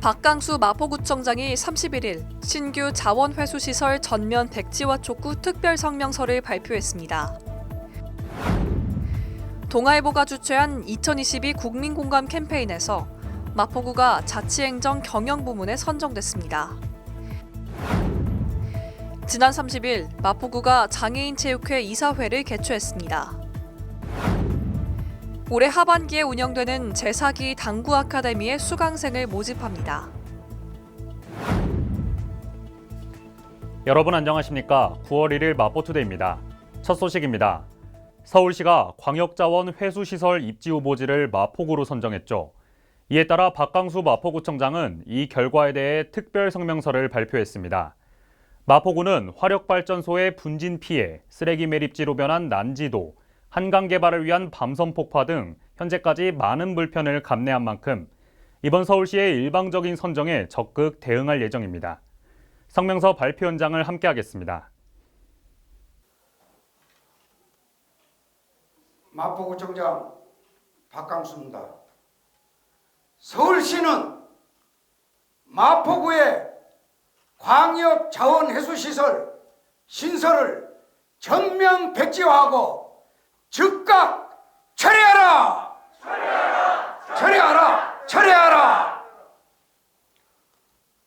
박강수 마포구청장이 31일 신규 자원회수시설 전면 백지화 촉구 특별 성명서를 발표했습니다. 동아일보가 주최한 2022 국민공감 캠페인에서 마포구가 자치행정 경영 부문에 선정됐습니다. 지난 30일 마포구가 장애인 체육회 이사회를 개최했습니다. 올해 하반기에 운영되는 제4기 당구 아카데미의 수강생을 모집합니다. 여러분 안녕하십니까? 9월 1일 마포투데이입니다. 첫 소식입니다. 서울시가 광역자원 회수시설 입지 후보지를 마포구로 선정했죠. 이에 따라 박강수 마포구청장은 이 결과에 대해 특별 성명서를 발표했습니다. 마포구는 화력발전소의 분진 피해, 쓰레기 매립지로 변한 난지도, 한강 개발을 위한 밤섬 폭파 등 현재까지 많은 불편을 감내한 만큼 이번 서울시의 일방적인 선정에 적극 대응할 예정입니다. 성명서 발표 현장을 함께하겠습니다. 마포구청장 박강수입니다. 서울시는 마포구의 광역 자원 해수 시설 신설을 전면 백지화하고 즉각 철회하라! 철회하라! 철회하라! 철회하라!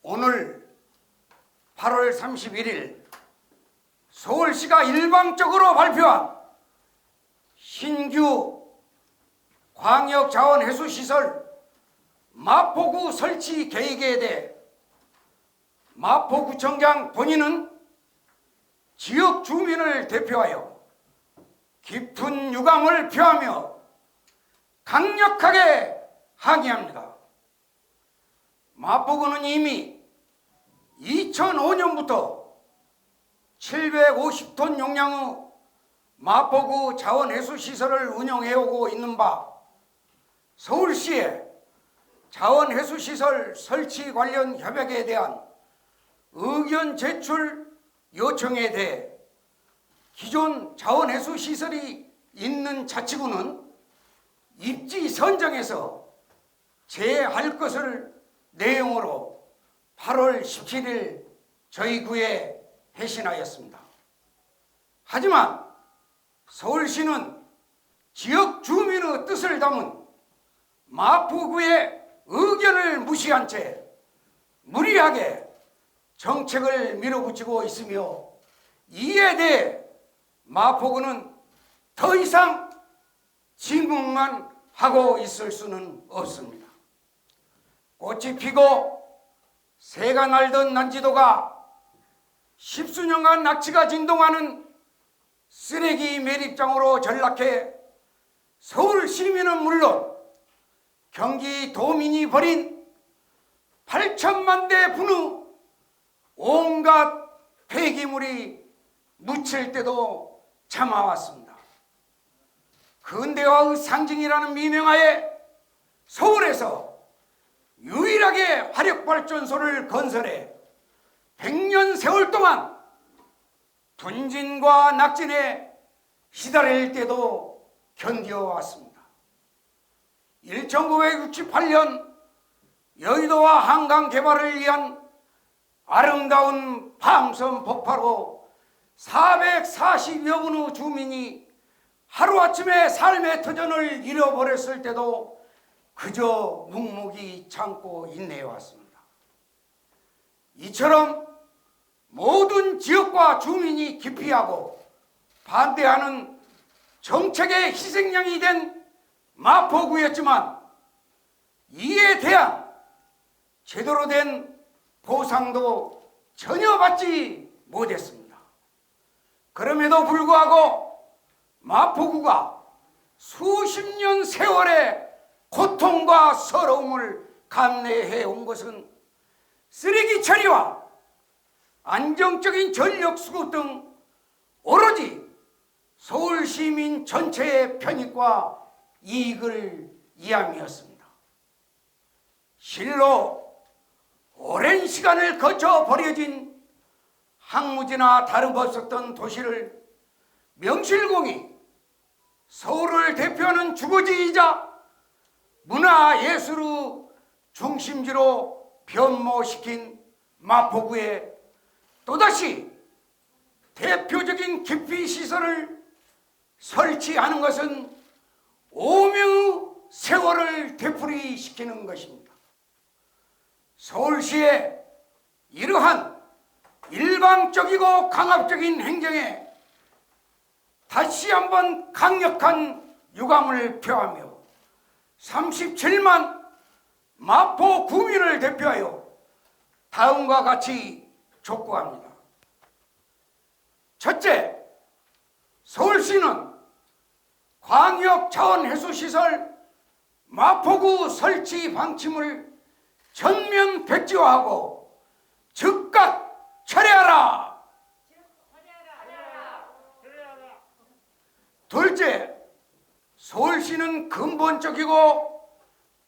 오늘 8월 31일 서울시가 일방적으로 발표한 신규 광역자원해수시설 마포구 설치 계획에 대해 마포구청장 본인은 지역 주민을 대표하여 깊은 유감을 표하며 강력하게 항의합니다. 마포구는 이미 2005년부터 750톤 용량의 마포구 자원해수시설을 운영해오고 있는 바 서울시의 자원해수시설 설치 관련 협약에 대한 의견 제출 요청에 대해 기존 자원해수 시설이 있는 자치구는 입지 선정에서 제할 것을 내용으로 8월 17일 저희 구에 회신하였습니다. 하지만 서울시는 지역 주민의 뜻을 담은 마포구의 의견을 무시한 채 무리하게 정책을 밀어붙이고 있으며 이에 대해 마포구는 더 이상 침묵만 하고 있을 수는 없습니다. 꽃이 피고 새가 날던 난지도가 십수년간 낙지가 진동하는 쓰레기 매립장으로 전락해 서울 시민은 물론 경기 도민이 벌인 8천만 대 분의 온갖 폐기물이 묻힐 때도 참아왔습니다. 근대화의 상징이라는 미명하에 서울에서 유일하게 화력발전소를 건설해 100년 세월 동안 분진과 낙진에 시달릴 때도 견뎌왔습니다. 1968년 여의도와 한강 개발을 위한 아름다운 밤섬 폭파로 440여 분의 주민이 하루아침에 삶의 터전을 잃어버렸을 때도 그저 묵묵히 참고 인내해왔습니다. 이처럼 모든 지역과 주민이 기피하고 반대하는 정책의 희생양이 된 마포구였지만 이에 대한 제대로 된 보상도 전혀 받지 못했습니다. 그럼에도 불구하고 마포구가 수십 년 세월의 고통과 서러움을 감내해 온 것은 쓰레기 처리와 안정적인 전력 수급 등 오로지 서울 시민 전체의 편익과 이익을 위함이었습니다. 실로 오랜 시간을 거쳐 버려진 항무지나 다름없었던 도시를 명실공히 서울을 대표하는 주거지이자 문화예술의 중심지로 변모시킨 마포구에 또다시 대표적인 기피 시설을 설치하는 것은 오명의 세월을 되풀이시키는 것입니다. 서울시의 이러한 일방적이고 강압적인 행정에 다시 한번 강력한 유감을 표하며 37만 마포 구민을 대표하여 다음과 같이 촉구합니다. 첫째, 서울시는 광역 자원 해수 시설 마포구 설치 방침을 전면 백지화하고 즉각 철회하라. 둘째, 서울시는 근본적이고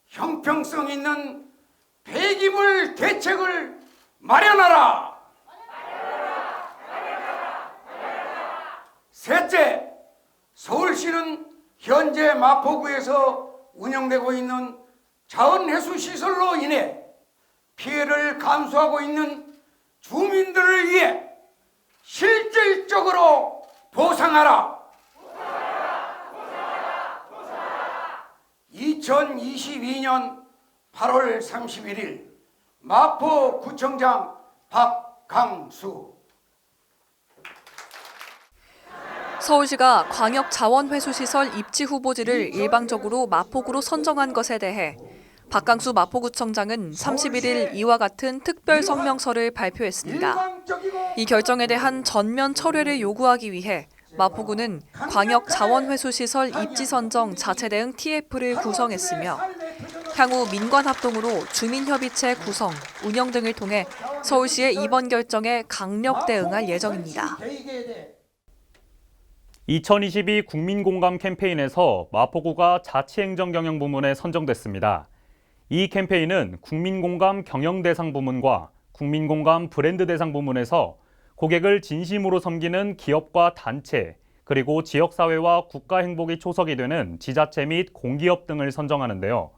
형평성 있는 폐기물 대책을 마련하라. 셋째, 서울시는 현재 마포구에서 운영되고 있는 자원해수 시설로 인해 피해를 감수하고 있는 주민들을 위해 실질적으로 보상하라. 2022년 8월 31일 마포구청장 박강수 서울시가 광역 자원회수시설 입지 후보지를 일방적으로 마포구로 선정한 것에 대해 박강수 마포구청장은 31일 이와 같은 특별 성명서를 발표했습니다. 이 결정에 대한 전면 철회를 요구하기 위해 마포구는 광역 자원회수시설 입지 선정 자체 대응 TF를 구성했으며 향후 민관 합동으로 주민협의체 구성, 운영 등을 통해 서울시의 이번 결정에 강력 대응할 예정입니다. 2022 국민공감 캠페인에서 마포구가 자치행정경영 부문에 선정됐습니다. 이 캠페인은 국민공감 경영대상 부문과 국민공감 브랜드 대상 부문에서 고객을 진심으로 섬기는 기업과 단체, 그리고 지역사회와 국가 행복이 초석이 되는 지자체 및 공기업 등을 선정하는데요.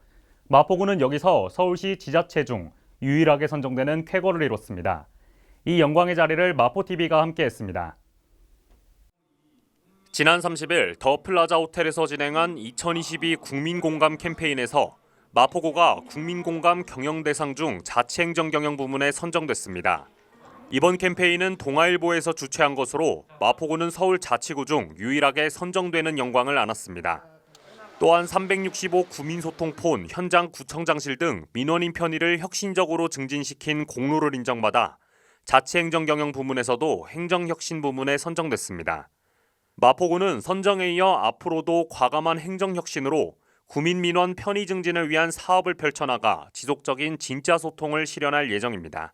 마포구는 여기서 서울시 지자체 중 유일하게 선정되는 쾌거를 이뤘습니다. 이 영광의 자리를 마포TV가 함께했습니다. 지난 30일 더 플라자 호텔에서 진행한 2022 국민공감 캠페인에서 마포구가 국민공감 경영 대상 중 자치행정 경영 부문에 선정됐습니다. 이번 캠페인은 동아일보에서 주최한 것으로 마포구는 서울 자치구 중 유일하게 선정되는 영광을 안았습니다. 또한 365 구민소통 폰 현장 구청장실 등 민원인 편의를 혁신적으로 증진시킨 공로를 인정받아 자치행정 경영 부문에서도 행정혁신 부문에 선정됐습니다. 마포구는 선정에 이어 앞으로도 과감한 행정혁신으로 구민 민원 편의 증진을 위한 사업을 펼쳐나가 지속적인 진짜 소통을 실현할 예정입니다.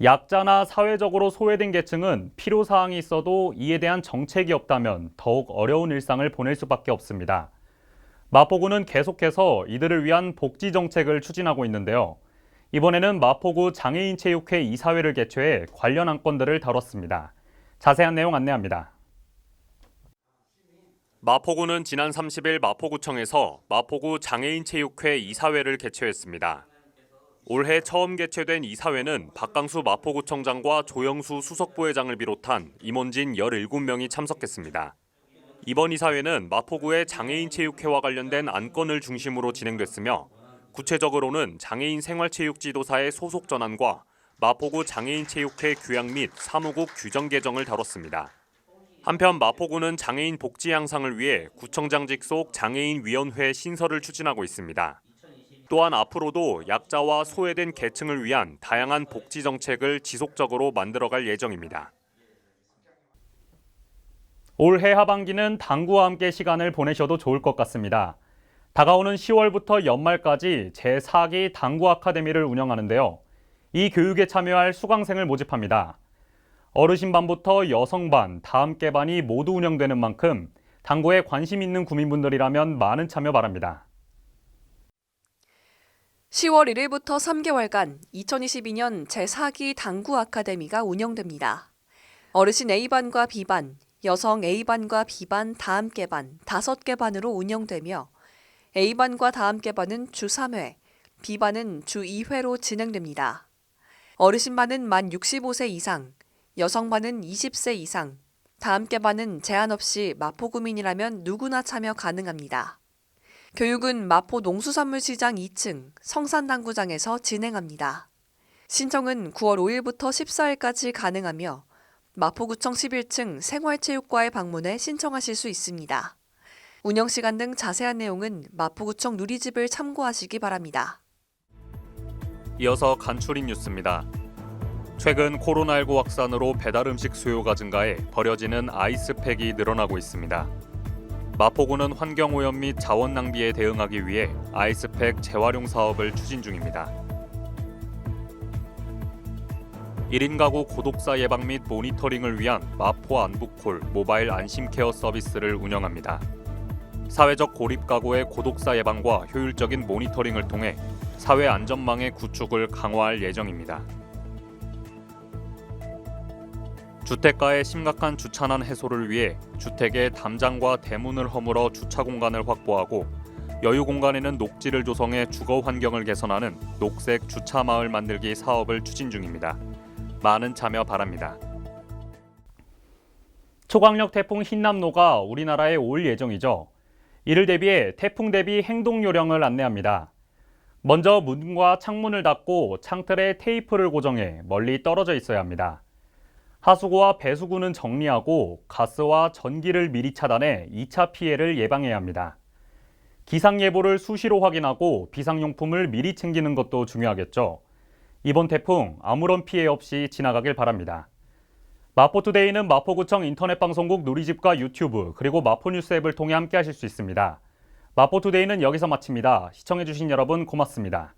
약자나 사회적으로 소외된 계층은 필요사항이 있어도 이에 대한 정책이 없다면 더욱 어려운 일상을 보낼 수밖에 없습니다. 마포구는 계속해서 이들을 위한 복지 정책을 추진하고 있는데요. 이번에는 마포구 장애인 체육회 이사회를 개최해 관련 안건들을 다뤘습니다. 자세한 내용 안내합니다. 마포구는 지난 30일 마포구청에서 마포구 장애인 체육회 이사회를 개최했습니다. 올해 처음 개최된 이사회는 박강수 마포구청장과 조영수 수석부회장을 비롯한 임원진 17명이 참석했습니다. 이번 이사회는 마포구의 장애인 체육회와 관련된 안건을 중심으로 진행됐으며 구체적으로는 장애인 생활체육지도사의 소속 전환과 마포구 장애인 체육회 규약 및 사무국 규정 개정을 다뤘습니다. 한편 마포구는 장애인 복지 향상을 위해 구청장직 속 장애인 위원회 신설을 추진하고 있습니다. 또한 앞으로도 약자와 소외된 계층을 위한 다양한 복지 정책을 지속적으로 만들어갈 예정입니다. 올해 하반기는 당구와 함께 시간을 보내셔도 좋을 것 같습니다. 다가오는 10월부터 연말까지 제4기 당구 아카데미를 운영하는데요. 이 교육에 참여할 수강생을 모집합니다. 어르신반부터 여성반, 다함께반이 모두 운영되는 만큼 당구에 관심 있는 구민분들이라면 많은 참여 바랍니다. 10월 1일부터 3개월간 2022년 제4기 당구 아카데미가 운영됩니다. 어르신 A반과 B반, 여성 A반과 B반 다함께반 5개 반으로 운영되며 A반과 다함께반은 주 3회, B반은 주 2회로 진행됩니다. 어르신반은 만 65세 이상, 여성반은 20세 이상, 다함께 반은 제한 없이 마포구민이라면 누구나 참여 가능합니다. 교육은 마포 농수산물시장 2층 성산당구장에서 진행합니다. 신청은 9월 5일부터 14일까지 가능하며 마포구청 11층 생활체육과에 방문해 신청하실 수 있습니다. 운영 시간 등 자세한 내용은 마포구청 누리집을 참고하시기 바랍니다. 이어서 간추린 뉴스입니다. 최근 코로나19 확산으로 배달 음식 수요가 증가해 버려지는 아이스팩이 늘어나고 있습니다. 마포구는 환경오염 및 자원 낭비에 대응하기 위해 아이스팩 재활용 사업을 추진 중입니다. 1인 가구 고독사 예방 및 모니터링을 위한 마포 안부콜 모바일 안심케어 서비스를 운영합니다. 사회적 고립 가구의 고독사 예방과 효율적인 모니터링을 통해 사회 안전망의 구축을 강화할 예정입니다. 주택가의 심각한 주차난 해소를 위해 주택의 담장과 대문을 허물어 주차 공간을 확보하고 여유 공간에는 녹지를 조성해 주거 환경을 개선하는 녹색 주차 마을 만들기 사업을 추진 중입니다. 많은 참여 바랍니다. 초강력 태풍 흰남노가 우리나라에 올 예정이죠. 이를 대비해 태풍 대비 행동 요령을 안내합니다. 먼저 문과 창문을 닫고 창틀에 테이프를 고정해 멀리 떨어져 있어야 합니다. 하수구와 배수구는 정리하고 가스와 전기를 미리 차단해 2차 피해를 예방해야 합니다. 기상 예보를 수시로 확인하고 비상용품을 미리 챙기는 것도 중요하겠죠. 이번 태풍 아무런 피해 없이 지나가길 바랍니다. 마포투데이는 마포구청 인터넷 방송국 누리집과 유튜브 그리고 마포뉴스 앱을 통해 함께 하실 수 있습니다. 마포투데이는 여기서 마칩니다. 시청해주신 여러분 고맙습니다.